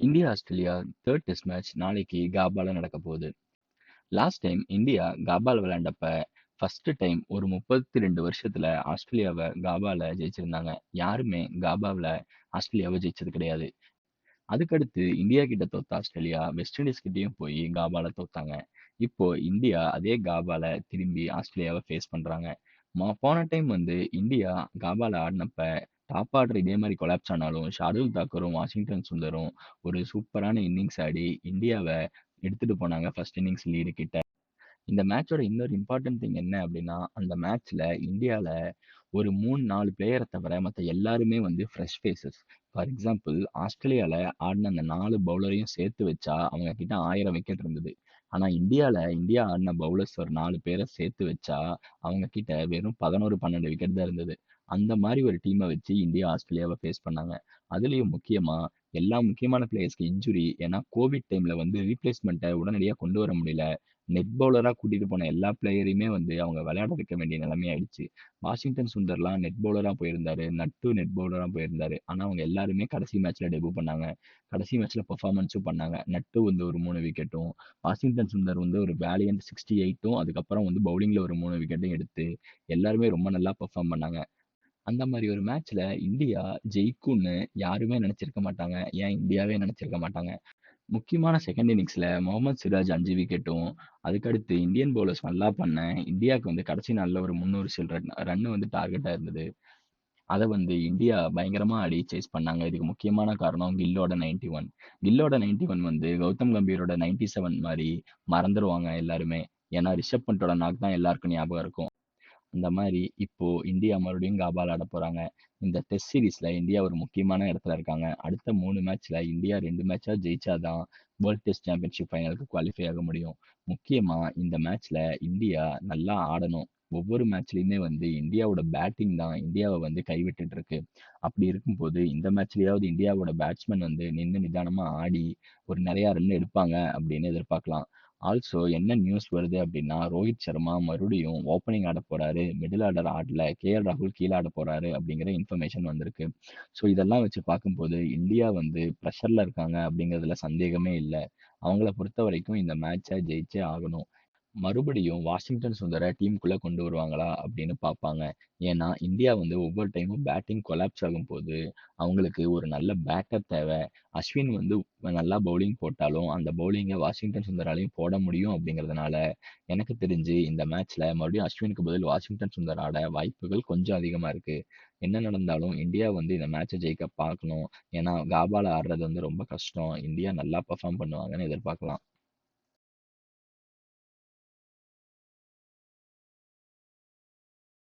India Australia third test match நாளைக்கு காபால நடக்க போகுது. லாஸ்ட் டைம் இந்தியா காபால் விளையாண்டப்ப ஃபர்ஸ்ட் டைம் ஒரு முப்பத்தி ரெண்டு வருஷத்துல ஆஸ்திரேலியாவை காபால ஜெயிச்சிருந்தாங்க. யாருமே காபாவில் ஆஸ்திரேலியாவை ஜெயிச்சது கிடையாது. அதுக்கடுத்து இந்தியா கிட்ட தோத்த ஆஸ்திரேலியா வெஸ்ட் இண்டீஸ் கிட்டேயும் போய் காபால தோத்தாங்க. இப்போ இந்தியா அதே காபால திரும்பி ஆஸ்திரேலியாவை ஃபேஸ் பண்றாங்க. போன டைம் வந்து இந்தியா காபால ஆடினப்ப டாப் ஆர்டர் இதே மாதிரி கொலாப்ஸ் ஆனாலும் ஷார்துல் தாக்கரும் வாஷிங்டன் சுந்தரும் ஒரு சூப்பரான இன்னிங்ஸ் ஆடி இந்தியாவை எடுத்துட்டு போனாங்க ஃபர்ஸ்ட் இன்னிங்ஸ் லீடு கிட்ட. இந்த மேட்சோட இன்னொரு இம்பார்ட்டன்ட் திங் என்ன அப்படின்னா அந்த மேட்ச்ல இந்தியால ஒரு மூணு நாலு பிளேயரை தவிர மற்ற எல்லாருமே வந்து ஃப்ரெஷ் ஃபேஸஸ் ஃபார் எக்ஸாம்பிள் ஆஸ்திரேலியால ஆடின அந்த நாலு பவுலரையும் சேர்த்து வச்சா அவங்க கிட்ட ஆயிரம் விக்கெட் இருந்தது. ஆனா இந்தியால இந்தியா ஆடின பவுலர்ஸ் ஒரு நாலு பேரை சேர்த்து வச்சா அவங்க கிட்ட வெறும் பதினோரு பன்னெண்டு விக்கெட் தான் இருந்தது. அந்த மாதிரி ஒரு டீமை வச்சு இந்தியா ஆஸ்திரேலியாவை ஃபேஸ் பண்ணாங்க. அதுலயும் முக்கியமா எல்லா முக்கியமான பிளேயர்ஸ்க்கு இன்ஜுரி ஏன்னா கோவிட் டைமில் வந்து ரீப்ளேஸ்மெண்ட்டை உடனடியாக கொண்டு வர முடியல. நெட் பவுலராக கூட்டிகிட்டு போன எல்லா பிளேயரையுமே வந்து அவங்க விளையாட வைக்க வேண்டிய நிலைமை ஆயிடுச்சு. வாஷிங்டன் சுந்தர்லாம் நெட் பவுலராக போயிருந்தாரு நட்டு நெட் பவுலராக போயிருந்தாரு. ஆனால் அவங்க எல்லாருமே கடைசி மேட்ச்சில் டெபு பண்ணாங்க. கடைசி மேட்ச்சில் பெர்ஃபார்மன்ஸும் பண்ணாங்க. நட்டு வந்து ஒரு மூணு விக்கெட்டும் வாஷிங்டன் சுந்தர் வந்து ஒரு வேலியன்ட் சிக்ஸ்டி எயிட்டும் அதுக்கப்புறம் வந்து பவுலிங்கில் ஒரு மூணு விக்கெட்டும் எடுத்து எல்லாருமே ரொம்ப நல்லா பெர்ஃபார்ம் பண்ணாங்க. அந்த மாதிரி ஒரு மேட்ச்ல இந்தியா ஜெயிக்கும்னு யாருமே நினைச்சிருக்க மாட்டாங்க. ஏன்? இந்தியாவே நினைச்சிருக்க மாட்டாங்க. முக்கியமான செகண்ட் இன்னிங்ஸ்ல முகமது சிராஜ் அஞ்சு விக்கெட்டும் அதுக்கடுத்து இந்தியன் பவுலர்ஸ் நல்லா பண்ண இந்தியாவுக்கு வந்து கடைசி நாள்ல ஒரு முந்நூறு சில் ரன் வந்து டார்கெட்டா இருந்தது. அதை வந்து இந்தியா பயங்கரமா அடி சேஸ் பண்ணாங்க. இதுக்கு முக்கியமான காரணம் கில்லோட 91 ஒன் கில்லோட 91 ஒன் வந்து கௌதம் கம்பீரோட 97 செவன் மாதிரி மறந்துடுவாங்க எல்லாருமே. ஏன்னா ரிஷப் பண்டோட நாக் தான் எல்லாருக்கும் ஞாபகம் இருக்கும். அந்த மாதிரி இப்போ இந்தியா மறுபடியும் காபால் ஆட போறாங்க. இந்த டெஸ்ட் சீரீஸ்ல இந்தியா ஒரு முக்கியமான இடத்துல இருக்காங்க. அடுத்த மூணு மேட்ச்ல இந்தியா ரெண்டு மேட்சா ஜெயிச்சாதான் வேர்ல்ட் டெஸ்ட் சாம்பியன்ஷிப் ஃபைனலுக்கு குவாலிஃபை ஆக முடியும். முக்கியமா இந்த மேட்ச்ல இந்தியா நல்லா ஆடணும். ஒவ்வொரு மேட்ச்லயுமே வந்து இந்தியாவோட பேட்டிங் தான் இந்தியாவை வந்து கைவிட்டுட்டு இருக்கு. அப்படி இருக்கும்போது இந்த மேட்ச்லயாவது இந்தியாவோட பேட்ஸ்மேன் வந்து நின்று நிதானமா ஆடி ஒரு நிறைய ரன் எடுப்பாங்க அப்படின்னு எதிர்பார்க்கலாம். ஆல்சோ என்ன நியூஸ் வருது அப்படின்னா ரோஹித் சர்மா மறுபடியும் ஓப்பனிங் ஆட போறாரு. Middle order ஆடல. கேஎல் ராகுல் கீழே ஆட போறாரு அப்படிங்கிற இன்ஃபர்மேஷன் வந்திருக்கு. ஸோ இதெல்லாம் வச்சு பார்க்கும்போது இந்தியா வந்து ப்ரெஷர்ல இருக்காங்க அப்படிங்கிறதுல சந்தேகமே இல்லை. அவங்கள பொறுத்த வரைக்கும் இந்த மேட்சை ஜெயிச்சே ஆகணும். மறுபடியும் வாஷிங்டன் சுந்தரை டீமுக்குள்ளே கொண்டு வருவாங்களா அப்படின்னு பார்ப்பாங்க. ஏன்னா இந்தியா வந்து ஒவ்வொரு டைமும் பேட்டிங் கொலாப்ஸ் ஆகும் போது அவங்களுக்கு ஒரு நல்ல பேக்கப் தேவை. அஸ்வின் வந்து நல்லா பவுலிங் போட்டாலும் அந்த பவுலிங்கை வாஷிங்டன் சுந்தராலையும் போட முடியும் அப்படிங்கிறதுனால எனக்கு தெரிஞ்சு இந்த மேட்ச்ல மறுபடியும் அஸ்வினுக்கு பதில் வாஷிங்டன் சுந்தராட வாய்ப்புகள் கொஞ்சம் அதிகமா இருக்கு. என்ன நடந்தாலும் இந்தியா வந்து இந்த மேட்சை ஜெயிக்க பார்க்கணும். ஏன்னா காபால ஆடுறது வந்து ரொம்ப கஷ்டம். இந்தியா நல்லா பெர்ஃபார்ம் பண்ணுவாங்கன்னு எதிர்பார்க்கலாம்.